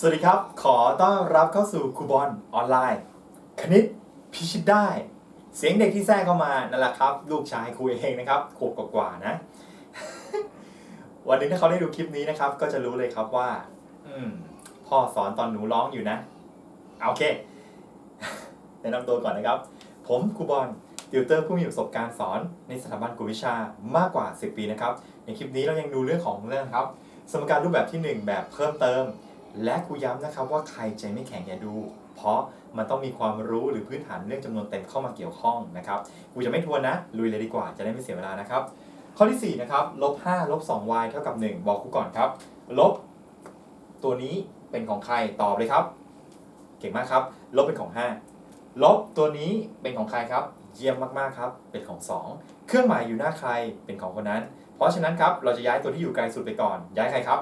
สวัสดีครับ ขอต้อนรับเข้าสู่ครูบอลออนไลน์ คณิตพิชิตได้ เสียงเด็กที่แทรกเข้ามานั่นแหละครับ ลูกชายครูเองนะครับขวบกว่าๆนะ วันนี้ถ้าเขาได้ดูคลิปนี้นะครับ ก็จะรู้เลยครับว่า อืมพ่อสอนตอนหนูร้องอยู่นะโอเคแนะนำตัวก่อนนะครับ ผมครูบอลติวเตอร์ผู้มีประสบการณ์สอนในสถาบันกวดวิชามากกว่า 10 ปีนะครับ ในคลิปนี้เรายังดูเรื่องของเรื่องครับ สมการรูปแบบทีหนึ่1 แบบเพิ่มเติม และครูย้ำนะครับว่าใครใจไม่แข็งอย่าดู เพราะมันต้องมีความรู้หรือพื้นฐานเรื่องจำนวนเต็มเข้ามาเกี่ยวข้องนะครับครูจะไม่ทวนนะลุยเลยดีกว่าจะได้ไม่เสียเวลานะครับ ข้อที่4นะครับลบ5ลบ 2y เท่ากับ 1 บอกครูก่อนครับลบตัวนี้เป็นของใครตอบเลยครับ เก่งมากครับ ลบเป็นของ 5 ลบตัวนี้เป็นของใครครับ เยี่ยมมากๆครับ เป็นของ 2 เครื่องหมายอยู่หน้าใครเป็นของคนนั้น เพราะฉะนั้นครับเราจะย้ายตัวที่อยู่ไกลสุดไปก่อน ย้ายใครครับ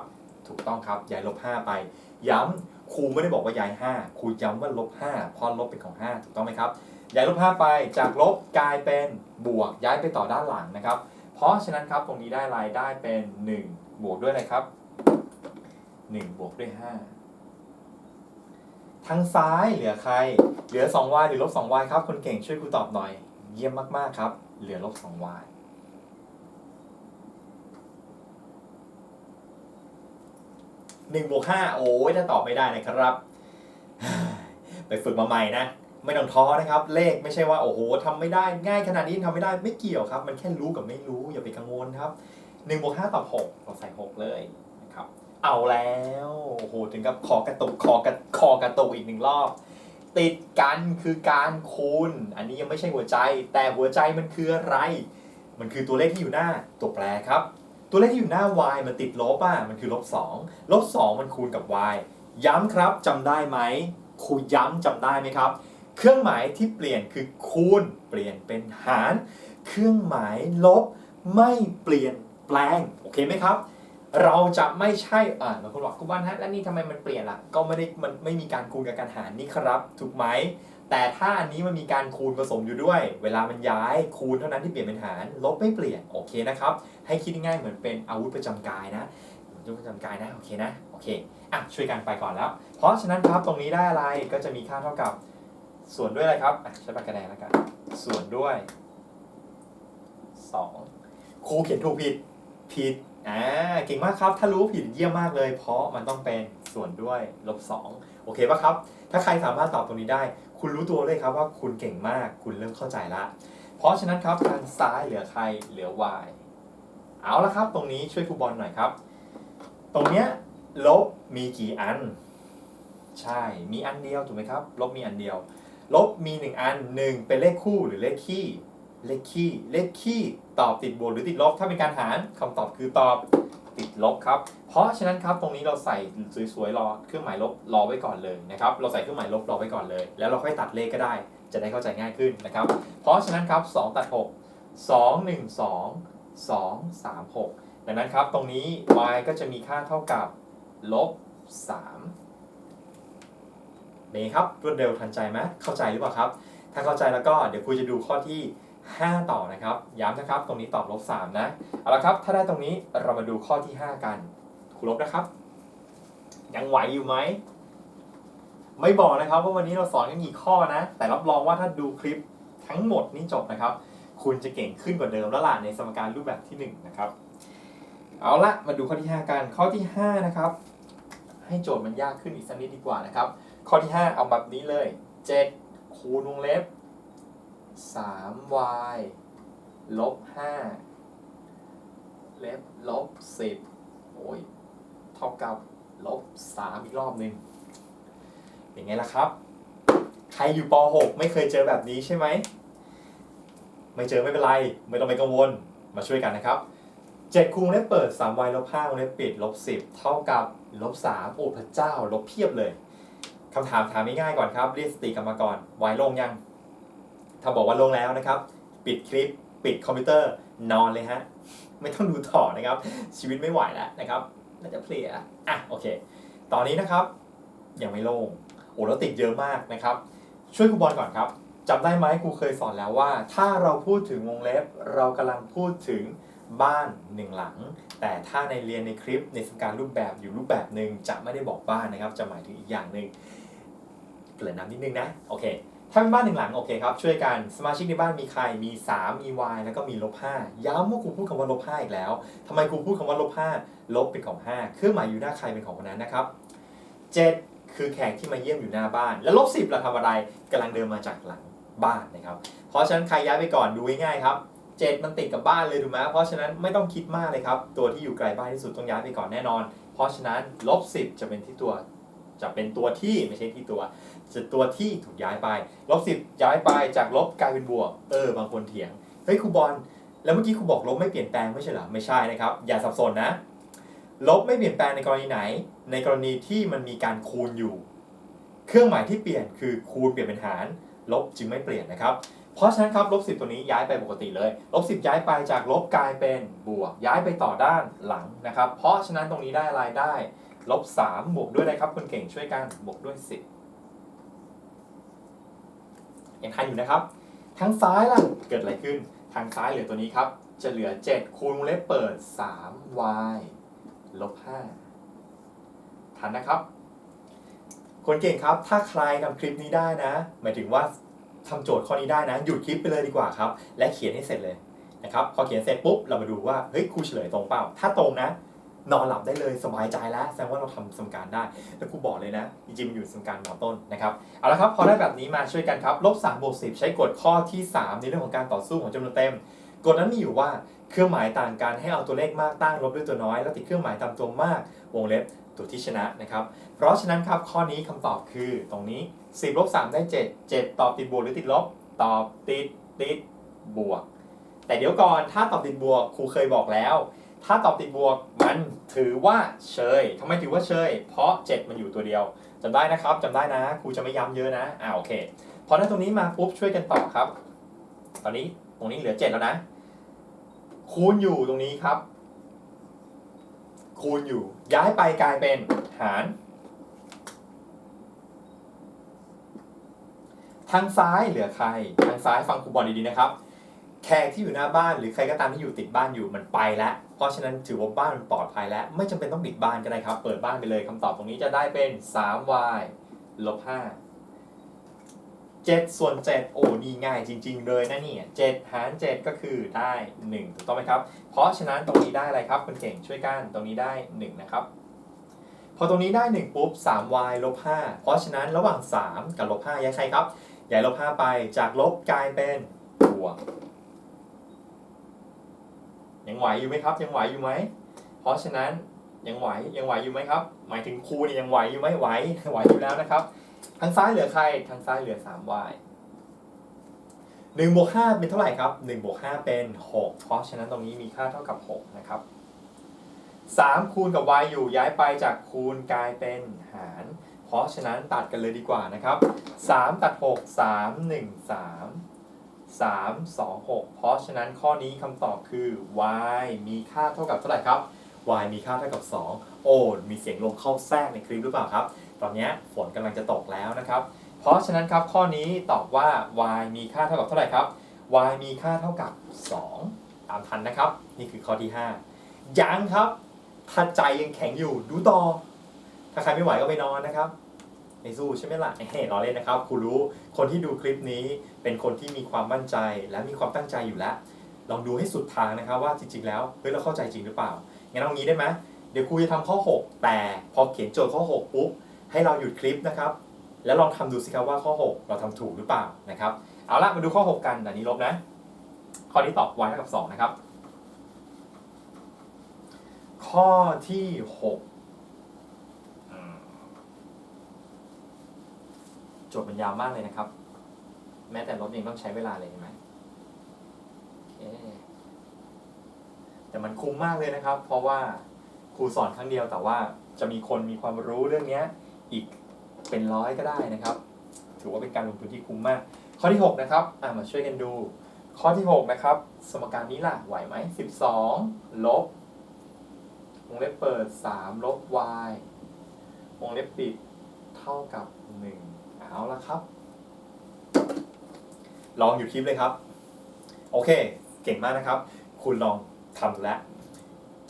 ถูกต้องครับย้ายลบ 5 ไป ย้ำครูไม่ได้บอกว่าย้าย 5 ครูย้ำว่าลบ 5 เพราะลบเป็นของ 5 ถูกต้องไหมครับ ย้ายลบ 5 ไป จากลบกลายเป็นบวก ย้ายไปต่อด้านหลังนะครับ เพราะฉะนั้นครับตรงนี้ได้อะไรได้เป็น 1 บวกด้วยอะไรครับ 1 บวกด้วย 5 ทางซ้ายเหลือใคร เหลือ 2y หรือลบ 2y ครับ คนเก่งช่วยครูตอบหน่อย เยี่ยมมาก ๆ ครับ เหลือลบ 2y หนึ่งบวกห้าโอ้ยถ้าตอบไม่ได้นะครับ ไปฝึกมาใหม่นะ ไม่ต้องท้อนะครับ เลขไม่ใช่ว่าโอ้โหทำไม่ได้ง่ายขนาดนี้ทำไม่ได้ไม่เกี่ยวครับ มันแค่รู้กับไม่รู้อย่าไปกังวลครับหนึ่งบวกห้าตอบหกเราใส่หกเลยนะครับเอาแล้วโอ้โหถึงกับขอกระตุกขอกระคอกระตุกอีกหนึ่งรอบติดกันคือการคูณ อันนี้ยังไม่ใช่หัวใจ แต่หัวใจมันคืออะไร มันคือตัวเลขที่อยู่หน้าตัวแปรครับ ตัวเลขที่อยู่หน้า y มันติดลบอะมันคือลบ2ลบ2มันคูณกับ y ย้ำครับจำได้ไหมครูย้ำจำได้ไหมครับ เครื่องหมายที่เปลี่ยนคือคูณ เปลี่ยนเป็นหาร เครื่องหมายลบไม่เปลี่ยนแปลงโอเคไหมครับ เราจะไม่ใช่อ่าบางคนบอกคุณบ้านฮะแล้วนี่ทำไมมันเปลี่ยนล่ะ ก็ไม่ได้มันไม่มีการคูณกับการหารนี่ครับ ถูกไหม แต่ถ้าอันนี้มันมีการคูณผสมอยู่ด้วย เวลามันย้ายคูณเท่านั้นที่เปลี่ยนเป็นหาร ลบไม่เปลี่ยน โอเคนะครับ ให้คิดง่ายเหมือนเป็นอาวุธประจำกายนะอาวุธประจำกายนะ โอเคนะ โอเคอะช่วยกันไปก่อนแล้ว เพราะฉะนั้นครับตรงนี้ได้อะไรก็จะมีค่าเท่ากับส่วนด้วยอะไรครับใช้ปากกาแดงแล้วกัน ส่วนด้วย 2 ครูเขียนถูกผิด ผิด อ่า เก่งมากครับ ถ้ารู้ผิดเยี่ยมมากเลย เพราะมันต้องเป็นส่วนด้วยลบ2โอเคปะครับ ถ้าใครสามารถตอบตรงนี้ได้ คุณรู้ตัวเลยครับว่าคุณเก่งมาก คุณเริ่มเข้าใจละ เพราะฉะนั้นครับทางซ้ายเหลือใครเหลือ y เอาละครับ ตรงนี้ช่วยครูบอลหน่อยครับ ตรงเนี้ยลบมีกี่อัน ใช่ มีอันเดียวถูกไหมครับ ลบมีอันเดียว ลบมีหนึ่งอันหนึ่งเป็นเลขคู่หรือเลขคี่ เลขคี่ เลขคี่ ตอบติดบวกหรือติดลบ ถ้าเป็นการหารคำตอบคือตอบติดลบครับ เพราะฉะนั้นครับตรงนี้เราใส่สวยๆรอเครื่องหมายลบรอไว้ก่อนเลยนะครับเราใส่เครื่องหมายลบรอไว้ก่อนเลย แล้วเราค่อยตัดเลขก็ได้ จะได้เข้าใจง่ายขึ้นนะครับ เพราะฉะนั้นครับ 2 ตัด 6 2 1 2 2 3 6 ดังนั้นครับตรงนี้ y ก็จะมีค่าเท่ากับลบ3นี่ครับรวดเร็วทันใจไหมเข้าใจหรือเปล่าครับ ถ้าเข้าใจแล้วก็เดี๋ยวครูจะดูข้อที่ 5 ต่อนะครับย้ำนะครับตรงนี้ตอบลบ3นะเอาละครับถ้าได้ตรงนี้เรามาดูข้อที่ 5 กัน ครูลบนะครับ ยังไหวอยู่ไหม ไม่บอกนะครับว่าวันนี้เราสอนกันกี่ข้อนะ แต่รับรองว่าถ้าดูคลิปทั้งหมดนี้จบนะครับ คุณจะเก่งขึ้นกว่าเดิมแล้วล่ะในสมการรูปแบบที่ 1 นะครับ เอาละมาดูข้อที่ 5 กัน ข้อที่ 5 นะครับ ให้โจทย์มันยากขึ้นอีกสักนิดดีกว่านะครับ ข้อที่ 5 เอาแบบนี้เลย 7 คูณวงเล็บ 3y ลบ5เล็บลบ10โอ้ย เท่ากับลบ3อีกรอบหนึ่งเป็นไงล่ะครับ ใครอยู่ป .6 ไม่เคยเจอแบบนี้ใช่ไหม ไม่เจอไม่เป็นไร ไม่ต้องไปกังวลมาช่วยกันนะครับ7คูณวงเล็บเปิด 3y ลบ5วงเล็บปิดลบ10 เท่ากับลบ3โอ้พระเจ้า ลบเพียบเลยคำถามถามง่ายๆก่อนครับเรียกสติกรรมกร y ลงยัง ถ้าบอกว่าลงแล้วนะครับ ปิดคลิป ปิดคอมพิวเตอร์นอนเลยฮะ ไม่ต้องดูต่อนะครับ ชีวิตไม่ไหวแล้วนะครับ น่าจะเพลียอะโอเค ตอนนี้นะครับ ยังไม่โล่งโอ้แล้วติดเยอะมากนะครับ ช่วยครูบอลก่อนครับจำได้ไหมครูเคยสอนแล้วว่า ถ้าเราพูดถึงวงเล็บ เรากำลังพูดถึงบ้านหนึ่งหลัง แต่ถ้าในเรียนในคลิปในสการรูปแบบอยู่รูปแบบหนึ่งจะไม่ได้บอกบ้านนะครับ จะหมายถึงอีกอย่างหนึ่งเกริ่นนำนิดนึงนะ โอเค ถ้าเป็นบ้านหนึ่งหลังโอเคครับ ช่วยกันสมาชิกในบ้านมีใครมี 3 มี y แล้วก็มีลบ5ย้ำว่าครูพูดคำว่าลบ5อีกแล้วทำไมครูพูดคำว่าลบ5ลบเป็นของ 5 เครื่องหมายอยู่หน้าใครเป็นของคนนั้นนะครับ 7 คือแขกที่มาเยี่ยมอยู่หน้าบ้าน แล้วลบ10เราทำอะไรกำลังเดินมาจากหลังบ้านนะครับ เพราะฉะนั้นใครย้ายไปก่อนดูง่ายๆครับ7มันติดกับบ้านเลยถูกไหมเพราะฉะนั้นไม่ต้องคิดมากเลยครับ ตัวที่อยู่ไกลบ้านที่สุดต้องย้ายไปก่อนแน่นอน เพราะฉะนั้นลบ10 จะเป็นที่ตัว จะเป็นตัวที่ไม่ใช่ที่ตัว จะตัวที่ถูกย้ายไปลบ10ย้ายไปจากลบกลายเป็นบวก เออบางคนเถียงเฮ้ยครูบอลแล้วเมื่อกี้ครูบอกลบไม่เปลี่ยนแปลงไม่ใช่เหรอไม่ใช่นะครับ อย่าสับสนนะ ลบไม่เปลี่ยนแปลงในกรณีไหน ในกรณีที่มันมีการคูณอยู่ เครื่องหมายที่เปลี่ยนคือคูณเปลี่ยนเป็นหาร ลบจึงไม่เปลี่ยนนะครับเพราะฉะนั้นครับลบสิตัวนี้ย้ายไปปกติเลยลบสิย้ายไปจากลบกลายเป็นบวก ย้ายไปต่อด้านหลังนะครับ เพราะฉะนั้นตรงนี้ได้อะไรได้ ลบ3บวกด้วยอะไรครับคนเก่งช่วยกันบวกด้วย 10ยังทันอยู่นะครับ ทางซ้ายล่ะเกิดอะไรขึ้น ทางซ้ายเหลือตัวนี้ครับ จะเหลือ 7 คูณวงเล็บเปิด 3y ลบ5ทันนะครับ คนเก่งครับ ถ้าใครทำคลิปนี้ได้นะ หมายถึงว่าทำโจทย์ข้อนี้ได้นะ หยุดคลิปไปเลยดีกว่าครับ และเขียนให้เสร็จเลยนะครับ พอเขียนเสร็จปุ๊บ เรามาดูว่า เฮ้ยครูเฉลยตรงเปล่า ถ้าตรงนะ นอนหลับได้เลยสบายใจแล้วแสดงว่าเราทำสมการได้ แล้วครูบอกเลยนะจริงๆมันอยู่สมการหมอต้นนะครับเอาละครับพอได้แบบนี้มาช่วยกันครับลบ3บวก10ใช้กฎข้อที่ 3 ในเรื่องของการต่อสู้ของจำนวนเต็มกฎนั้นมีอยู่ว่าเครื่องหมายต่างกันให้เอาตัวเลขมากตั้งลบด้วยตัวน้อย แล้วติดเครื่องหมายตามตัวมากวงเล็บตัวที่ชนะนะครับ เพราะฉะนั้นครับข้อนี้คำตอบคือตรงนี้ 10ลบ3ได้ 7 7 ตอบติดบวกหรือติดลบ ตอบติดติดบวก แต่เดี๋ยวก่อนถ้าตอบติดบวกครูเคยบอกแล้ว ถ้าตอบติดบวกมันถือว่าเชยทำไมถือว่าเชย เพราะ 7 มันอยู่ตัวเดียวจำได้นะครับจำได้นะครูจะไม่ย้ำเยอะนะอ่าโอเคพอได้ตรงนี้มาปุ๊บช่วยกันต่อครับ ตอนนี้ตรงนี้เหลือ 7 แล้วนะ คูณอยู่ตรงนี้ครับ คูณอยู่ย้ายไปกลายเป็นหาร ทางซ้ายเหลือใคร ทางซ้ายฟังครูบอลดีๆนะครับ แขกที่อยู่หน้าบ้านหรือใครก็ตามที่อยู่ติดบ้านอยู่มันไปแล้ว เพราะฉะนั้นถือว่าบ้านปลอดภัยแล้ว ไม่จำเป็นต้องปิดบ้านก็ได้ครับ เปิดบ้านไปเลยคำตอบตรงนี้จะได้เป็น 3y ลบ5 7ส่วน7โอ้นี่ง่ายจริง ๆ เลยนะเนี่ย7หาร7ก็คือได้1ถูกต้องไหมครับ เพราะฉะนั้นตรงนี้ได้อะไรครับคุณเก่งช่วยกันตรงนี้ได้1นะครับพอตรงนี้ได้ 1 ปุ๊บ 3y ลบ 5 เพราะฉะนั้นระหว่าง 3 กับลบ5ย้ายใครครับ ย้ายลบ 5 ไป จากลบกลายเป็นบวก ยังไหวอยู่ไหมครับ ยังไหวอยู่ไหม เพราะฉะนั้นยังไหวยังไหวอยู่ไหมครับ หมายถึงครูเนี่ยยังไหวอยู่ไหมไหวไหวอยู่แล้วนะครับ ทางซ้ายเหลือใคร ทางซ้ายเหลือ 3y 1บวก5เป็นเท่าไหร่ครับ1บวก5เป็น 6 เพราะฉะนั้นตรงนี้มีค่าเท่ากับ 6 นะครับ 3 คูณกับ y อยู่ย้ายไปจากคูณกลายเป็นหาร เพราะฉะนั้นตัดกันเลยดีกว่านะครับ 3 ตัด 6 3 1 3 3 2 6 เพราะฉะนั้นข้อนี้คำตอบคือ y มีค่าเท่ากับเท่าไหร่ครับ y มีค่าเท่ากับ 2 โอ้มีเสียงลมเข้าแทรกในคลิปหรือเปล่าครับ ตอนนี้ฝนกำลังจะตกแล้วนะครับ เพราะฉะนั้นครับข้อนี้ตอบว่า y มีค่าเท่ากับเท่าไหร่ครับ y มีค่าเท่ากับ 2 ตามทันนะครับ นี่คือข้อที่ 5 ยังครับถ้าใจยังแข็งอยู่ดูต่อ ถ้าใครไม่ไหวก็ไปนอนนะครับไม่สู้ใช่ไหมล่ะเฮ้รอเล่นนะครับครูรู้คนที่ดูคลิปนี้ เป็นคนที่มีความมั่นใจและมีความตั้งใจอยู่แล้ว ลองดูให้สุดทางนะครับว่าจริงๆแล้วเฮ้ยเราเข้าใจจริงหรือเปล่างั้นเอางี้ได้ไหมเดี๋ยวครูจะทำข้อ 6 แต่พอเขียนโจทย์ข้อ 6 ปุ๊บให้เราหยุดคลิปนะครับ แล้วลองทำดูสิครับว่าข้อ 6 เราทำถูกหรือเปล่านะครับเอาละมาดูข้อ 6 กันอันนี้ลบนะข้อนี้ตอบ y เท่ากับ 2 นะครับ ข้อที่6โจทย์มันยาวมากเลยนะครับ แม้แต่ลบยังต้องใช้เวลาเลยเห็นไหมโอเคแต่มันคุ้มมากเลยนะครับ เพราะว่าครูสอนครั้งเดียวแต่ว่าจะมีคนมีความรู้เรื่องนี้อีกเป็นร้อยก็ได้นะครับ ถือว่าเป็นการลงทุนที่คุ้มมาก ข้อที่ 6 นะครับมาช่วยกันดู ข้อที่ 6 นะครับ สมการนี้ล่ะไหวไหม 12 ลบวงเล็บเปิด 3 ลบ y วงเล็บปิดเท่ากับ 1 เอาละครับ ลองอยู่คลิปเลยครับ โอเค เก่งมากนะครับ คุณลองทำแล้ว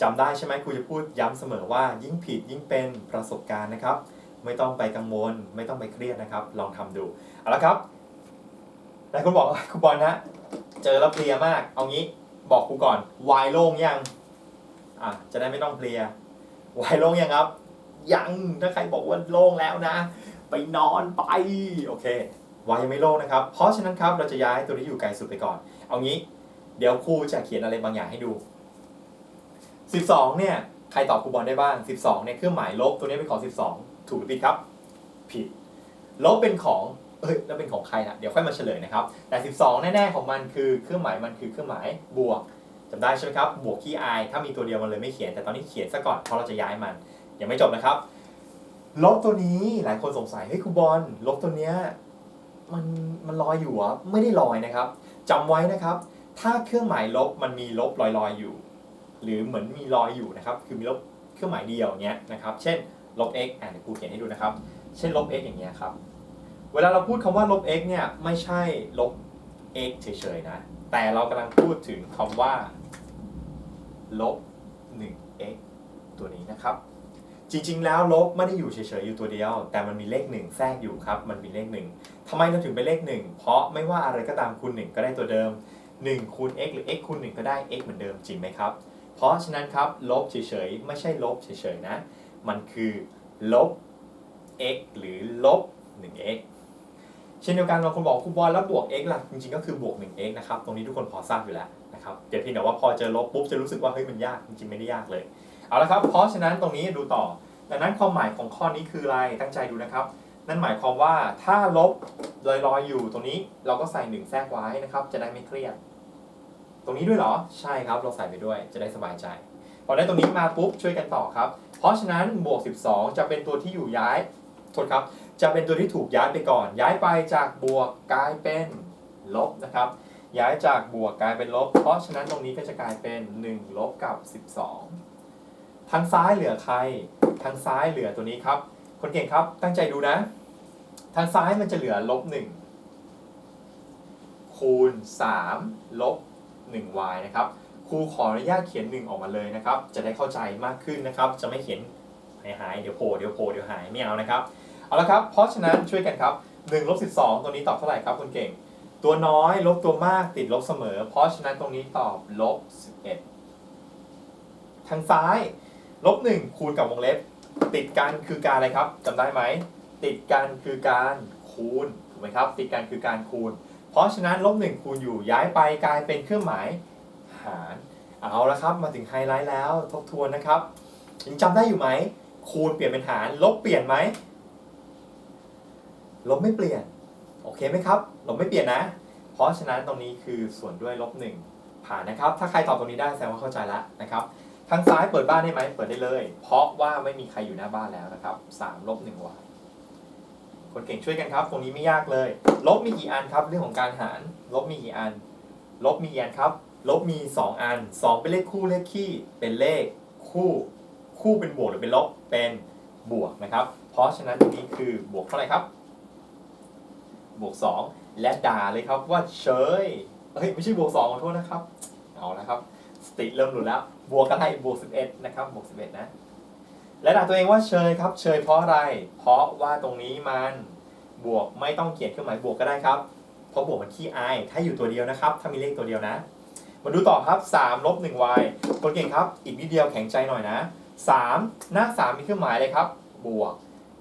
จำได้ใช่ไหมครูจะพูดย้ำเสมอว่ายิ่งผิดยิ่งเป็นประสบการณ์นะครับ ไม่ต้องไปกังวล ไม่ต้องไปเครียดนะครับ ลองทำดูเอาละครับหลายคนบอกครูบอลนะ เจอแล้วเพลียมาก เอางี้บอกครูก่อนวายโล่งยังอะจะได้ไม่ต้องเพลียวายโล่งยังครับ ยังถ้าใครบอกว่าโล่งแล้วนะ ไปนอนไปโอเค วายยังไม่โล่งนะครับ เพราะฉะนั้นครับเราจะย้ายตัวที่อยู่ไกลสุดไปก่อน เอางี้ เดี๋ยวครูจะเขียนอะไรบางอย่างให้ดู 12 เนี่ยใครตอบครูบอลได้บ้าง 12 เนี่ยเครื่องหมายลบตัวนี้เป็นของ 12 ถูกหรือผิดครับ ผิด ลบเป็นของ เอ้ยแล้วเป็นของใครนะเดี๋ยวค่อยมาเฉลยนะครับ แต่ 12 แน่ๆของมันคือเครื่องหมายมันคือเครื่องหมายบวกจำได้ใช่ไหมครับ บวกขี้อายถ้ามีตัวเดียวมันเลยไม่เขียน แต่ตอนนี้เขียนซะก่อนเพราะเราจะย้ายมัน ยังไม่จบนะครับ ลบตัวนี้หลายคนสงสัย เฮ้ยครูบอลลบตัวเนี้ย มันมันลอยอยู่เหรอไม่ได้ลอยนะครับจำไว้นะครับ ถ้าเครื่องหมายลบมันมีลบลอยๆอยอยู่ หรือเหมือนมีรอยอยู่นะครับ คือมีลบเครื่องหมายเดียวเนี้ยนะครับ เช่นลบ x อะเดี๋ยวครูเขียนให้ดูนะครับ เช่นลบ x อย่างเงี้ยครับ เวลาเราพูดคำว่าลบ x เนี่ยไม่ใช่ลบ x เฉยๆนะ แต่เรากำลังพูดถึงคำว่าลบ 1x ตัวนี้นะครับ จริงๆ แล้วลบไม่ได้อยู่เฉยๆ อยู่ตัวเดียว แต่มันมีเลขหนึ่งแทรกอยู่ครับ มันมีเลขหนึ่ง ทำไมเราถึงเป็นเลขหนึ่งเพราะไม่ว่าอะไรก็ตามคูณหนึ่งก็ได้ตัวเดิม 1คูณ x หรือ x คูณ 1 ก็ได้ x เหมือนเดิมจริงไหมครับ เพราะฉะนั้นครับลบเฉยๆ ไม่ใช่ลบเฉยๆนะ มันคือลบ x หรือลบ 1x เช่นเดียวกันบางคนบอกครูบอลแล้วบวก x ล่ะจริงๆก็คือบวก 1x นะครับตรงนี้ทุกคนพอทราบอยู่แล้วนะครับเดี๋ยวเพียงแต่ว่าพอเจอลบปุ๊บจะรู้สึกว่าเฮ้ยมันยากจริงๆไม่ได้ยากเลยเอาละครับเพราะฉะนั้นตรงนี้ดูต่อดังนั้นความหมายของข้อนี้คืออะไรตั้งใจดูนะครับ นั่นหมายความว่าถ้าลบลอยๆอยู่ตรงนี้เราก็ใส่หนึ่งแทรกไว้นะครับ จะได้ไม่เครียด ตรงนี้ด้วยเหรอ ใช่ครับ เราใส่ไปด้วยจะได้สบายใจ พอได้ตรงนี้มาปุ๊บช่วยกันต่อครับ เพราะฉะนั้นบวก 12 จะเป็นตัวที่อยู่ย้ายโทษครับ จะเป็นตัวที่ถูกย้ายไปก่อน ย้ายไปจากบวกกลายเป็นลบนะครับ ย้ายจากบวกกลายเป็นลบ เพราะฉะนั้นตรงนี้ก็จะกลายเป็น1ลบกับ 12 ทางซ้ายเหลือใคร ทางซ้ายเหลือตัวนี้ครับ คนเก่งครับ ตั้งใจดูนะ ทางซ้ายมันจะเหลือลบ1คูณ3ลบ 1y นะครับครูขออนุญาตเขียน 1 ออกมาเลยนะครับ จะได้เข้าใจมากขึ้นนะครับ จะไม่เขียนหายหายเดี๋ยวโผล่เดี๋ยวโผล่เดี๋ยวหายไม่เอานะครับ เอาละครับ เพราะฉะนั้นช่วยกันครับ1ลบ12 ตัวนี้ตอบเท่าไหร่ครับคนเก่ง ตัวน้อยลบตัวมากติดลบเสมอ เพราะฉะนั้นตรงนี้ตอบลบ11 ทางซ้ายลบ1คูณกับวงเล็บ ติดกันคือการอะไรครับจำได้ไหม ติดกันคือการคูณถูกไหมครับ ติดกันคือการคูณ เพราะฉะนั้นลบ1คูณอยู่ย้ายไปกลายเป็นเครื่องหมายหารเอาละครับ มาถึงไฮไลท์แล้วทบทวนนะครับยังจำได้อยู่ไหม คูณเปลี่ยนเป็นหาร ลบเปลี่ยนไหม ลบไม่เปลี่ยน โอเคไหมครับ ลบไม่เปลี่ยนนะ เพราะฉะนั้นตรงนี้คือส่วนด้วยลบหนึ่งผ่านนะครับ ถ้าใครตอบตรงนี้ได้แสดงว่าเข้าใจแล้วนะครับ ทางซ้ายเปิดบ้านได้ไหมเปิดได้เลย เพราะว่าไม่มีใครอยู่หน้าบ้านแล้วนะครับ3ลบ1 y คนเก่งช่วยกันครับตรงนี้ไม่ยากเลย ลบมีกี่อันครับ เรื่องของการหาร ลบมีกี่อัน ลบมีกี่อันครับ ลบมี 2 อัน 2 เป็นเลขคู่เลขคี่เป็นเลขคู่คู่เป็นบวกหรือเป็นลบเป็นบวกนะครับ เพราะฉะนั้นตรงนี้คือบวกเท่าไหร่ครับ บวก 2 และด่าเลยครับว่าเฉยเฮ้ยไม่ใช่บวก2ขอโทษนะครับ เอาละครับ สติเริ่มหลุดแล้ว บวกกันให้บวก 11 นะครับ บวก 11 นะ และด่าตัวเองว่าเชยครับ เชยเพราะอะไร เพราะว่าตรงนี้มันบวกไม่ต้องเขียนเครื่องหมายบวกก็ได้ครับ เพราะบวกมันขี้อาย ถ้าอยู่ตัวเดียวนะครับ ถ้ามีเลขตัวเดียวนะ มาดูต่อครับ3ลบ 1y คนเก่งครับ อีกนิดเดียวแข็งใจหน่อยนะ 3 หน้า 3 มีเครื่องหมายเลยครับ บวก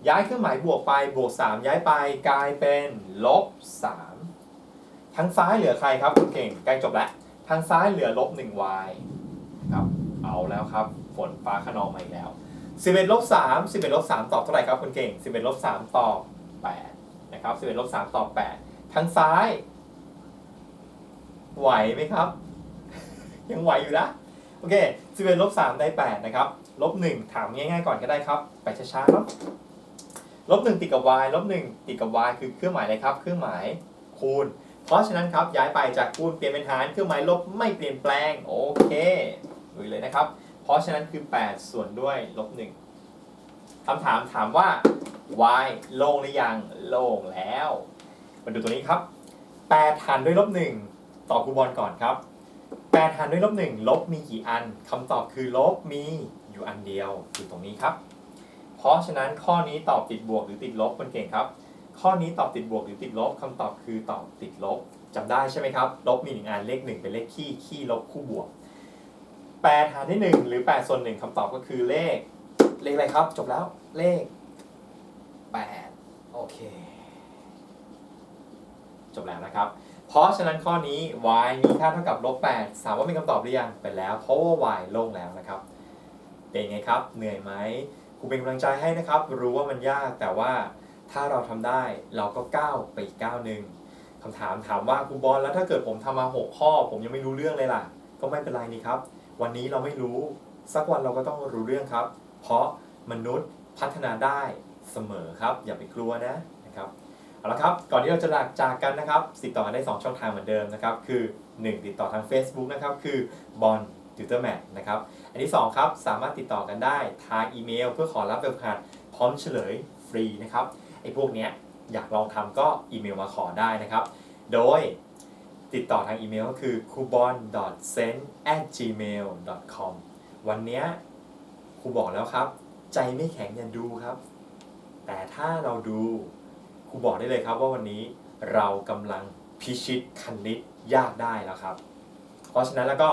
ย้ายเครื่องหมายบวกไป บวก 3 ย้ายไป กลายเป็นลบ3ทางซ้ายเหลือใครครับคุณเก่งใกล้จบแล้ว ทางซ้ายเหลือลบ 1y ครับเอาแล้วครับฝนฟ้าขนองมาอีกแล้ว11ลบ3 11ลบ3ตอบเท่าไหร่ครับคุณเก่ง11ลบ3ตอบ8นะครับ11ลบ3ตอบ8ทางซ้าย ไหวไหมครับ ยังไหวอยู่นะโอเค11ลบ3ได้8นะครับลบ1ถามง่ายๆก่อนก็ได้ครับ ไปช้าๆเนาะลบ1ติดกับ y ลบ1ติดกับ y คือเครื่องหมายอะไรครับ เครื่องหมายคูณ เพราะฉะนั้นครับย้ายไปจากคูณเปลี่ยนเป็นหารเครื่องหมายลบไม่เปลี่ยนแปลงโอเคดูเลยนะครับ เพราะฉะนั้นคือ 8 ส่วนด้วยลบ1คำถามถามว่า y โล่งหรือยังโล่งแล้ว มาดูตัวนี้ครับ 8 หารด้วยลบ1ต่อคูณบอลก่อนครับ 8 หารด้วยลบ1ลบมีกี่อันคำตอบคือลบมีอยู่อันเดียวอยู่ตรงนี้ครับ เพราะฉะนั้นข้อนี้ตอบติดบวกหรือติดลบคนเก่งครับ ข้อนี้ตอบติดบวกหรือติดลบคำตอบคือตอบติดลบจำได้ใช่ไหมครับ ลบมีหนึ่งอันเลขหนึ่งเป็นเลขคี่คี่ลบคู่บวก8หารด้วย1หรือ8ส่วน1คำตอบก็คือเลข เลขอะไรครับ จบแล้วเลข8โอเค จบแล้วนะครับ เพราะฉะนั้นข้อนี้ y มีค่าเท่ากับลบ8ถามว่ามีคำตอบหรือยังเป็นแล้ว เพราะว่า y ลงแล้วนะครับ เป็นไงครับ เหนื่อยไหมครูเป็นกำลังใจให้นะครับ รู้ว่ามันยากแต่ว่า ถ้าเราทำได้เราก็ก้าวไปอีกก้าวหนึ่งคำถามถามว่าครูบอลแล้วถ้าเกิดผมทำมาหกข้อ ผมยังไม่รู้เรื่องเลยล่ะ ก็ไม่เป็นไรนี่ครับ วันนี้เราไม่รู้สักวันเราก็ต้องรู้เรื่องครับ เพราะมนุษย์พัฒนาได้เสมอครับ อย่าไปกลัวนะนะครับเอาละครับก่อนที่เราจะจากจากกันนะครับติดต่อได้ 2 ช่องทางเหมือนเดิมนะครับคือ 1 ติดต่อทาง Facebook นะครับคือบอลติวเตอร์แมทนะครับอันที่ 2 ครับ สามารถติดต่อกันได้ทางอีเมล เพื่อขอรับแบบหัดพร้อมเฉลยฟรีนะครับ อ้พวกเนี้ยอยากลองทำก็อีเมลมาขอได้นะครับ โดยติดต่อทางอีเมลก็คือ coupon send at gmail com วันเนี้ยครูบอกแล้วครับ ใจไม่แข็งอย่าดูครับ แต่ถ้าเราดูครูบอกได้เลยครับว่าวันนี้เรากำลังพิชิตคณิตยากได้แล้วครับ เพราะฉะนั้นแล้วก็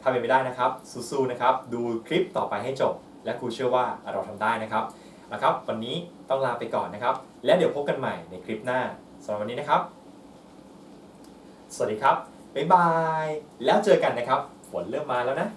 ถ้าเป็นไปได้นะครับสู้ๆนะครับ ดูคลิปต่อไปให้จบ และครูเชื่อว่าเราทำได้นะครับ นะครับ วันนี้ต้องลาไปก่อนนะครับ และเดี๋ยวพบกันใหม่ในคลิปหน้าสำหรับวันนี้นะครับ สวัสดีครับบ๊ายบาย แล้วเจอกันนะครับ ฝนเริ่มมาแล้วนะ